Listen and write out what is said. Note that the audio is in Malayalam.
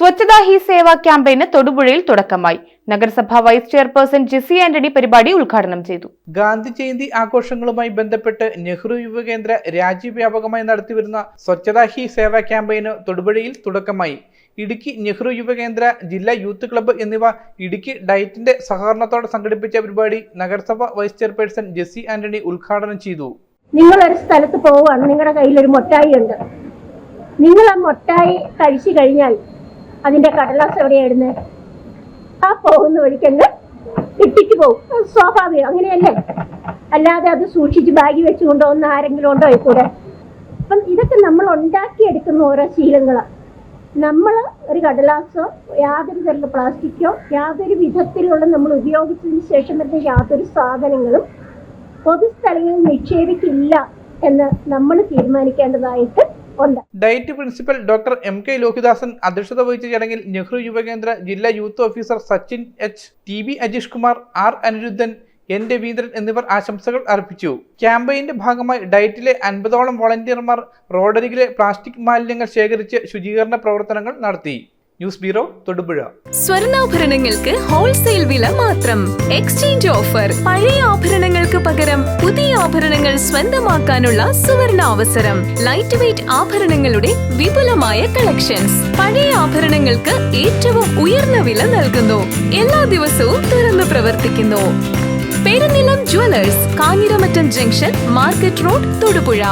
സ്വച്ഛതാ ഹി സേവ ക്യാമ്പയിന് തൊടുപുഴയിൽ തുടക്കമായി. നഗരസഭാ വൈസ് ചെയർപേഴ്സൺ ജിസി ആന്റണി പരിപാടി ഉദ്ഘാടനം ചെയ്തു. ഗാന്ധി ജയന്തി ആഘോഷങ്ങളുമായി ബന്ധപ്പെട്ട് നെഹ്റു യുവകേന്ദ്ര രാജ്യവ്യാപകമായി നടത്തിവരുന്ന സ്വച്ഛതാ ഹി സേവ ക്യാമ്പയിന് തൊടുപുഴയിൽ തുടക്കമായി. ഇടുക്കി നെഹ്റു യുവകേന്ദ്ര ജില്ലാ യൂത്ത് ക്ലബ്ബ് എന്നിവ ഇടുക്കി ഡയറ്റിന്റെ സഹകരണത്തോടെ സംഘടിപ്പിച്ച പരിപാടി നഗരസഭ വൈസ് ചെയർപേഴ്സൺ ജെസ്സി ആന്റണി ഉദ്ഘാടനം ചെയ്തു. നിങ്ങൾ ഒരു സ്ഥലത്ത് പോവുകയാണ്. നിങ്ങളുടെ കയ്യിൽ ഒരു മൊട്ടായി ഉണ്ട്. നിങ്ങൾ ആ മൊട്ടായി കഴിച്ചു കഴിഞ്ഞാൽ അതിന്റെ കടലാസ് എവിടെയായിരുന്നു? ആ പോകുന്ന വഴിക്കങ്ങ് ഇട്ടിട്ട് പോകും. സ്വാഭാവികം. അങ്ങനെയല്ലേ? അല്ലാതെ അത് സൂക്ഷിച്ച് ബാഗി വെച്ച് കൊണ്ടുപോകുന്ന ആരെങ്കിലും ഉണ്ടോ കൂടെ അപ്പം ഇതൊക്കെ നമ്മൾ ഉണ്ടാക്കിയെടുക്കുന്ന ഓരോ ശീലങ്ങളാണ് നമ്മൾ ഒരു കടലാസോ യാതൊരു തരത്തിലുള്ള പ്ലാസ്റ്റിക്കോ യാതൊരു വിധത്തിലുള്ള നമ്മൾ ഉപയോഗിച്ചതിന് ശേഷം വരുന്ന യാതൊരു സാധനങ്ങളും പൊതുസ്ഥലങ്ങളിൽ നിക്ഷേപിക്കില്ല എന്ന് നമ്മൾ തീരുമാനിക്കേണ്ടതായിട്ട് ഉണ്ട്. Diet principal doctor M K Lohidasan അധ്യക്ഷത വഹിച്ച ചടങ്ങിൽ നെഹ്റു യുവകേന്ദ്ര ജില്ലാ youth officer Sachin H T B Ajeesh Kumar R Aniruddhan N Raveendran എന്നിവർ ആശംസകൾ അർപ്പിച്ചു. ക്യാമ്പയിന്റെ ഭാഗമായി ഡയറ്റിലെ അൻപതോളം വോളണ്ടിയർമാർ റോഡരികിലെ പ്ലാസ്റ്റിക് മാലിന്യങ്ങൾ ശേഖരിച്ച് ശുചീകരണ പ്രവർത്തനങ്ങൾ നടത്തി. News bureau Thodupuzha. സ്വർണാഭരണങ്ങൾക്ക് ഹോൾസെയിൽ വില മാത്രം. എക്സ്ചേഞ്ച് ഓഫർ പഴയ ആഭരണങ്ങൾക്ക് പകരം പുതിയ ആഭരണങ്ങൾ സ്വന്തമാക്കാനുള്ള സുവർണ അവസരം. ലൈറ്റ് വെയിറ്റ് ആഭരണങ്ങളുടെ വിപുലമായ കളക്ഷൻസ് പഴയ ആഭരണങ്ങൾക്ക് ഏറ്റവും ഉയർന്ന വില നൽകുന്നു. എല്ലാ ദിവസവും തുറന്നു പ്രവർത്തിക്കുന്നു. Perunnilam jewellers Kanjiramattam junction market road Thodupuzha.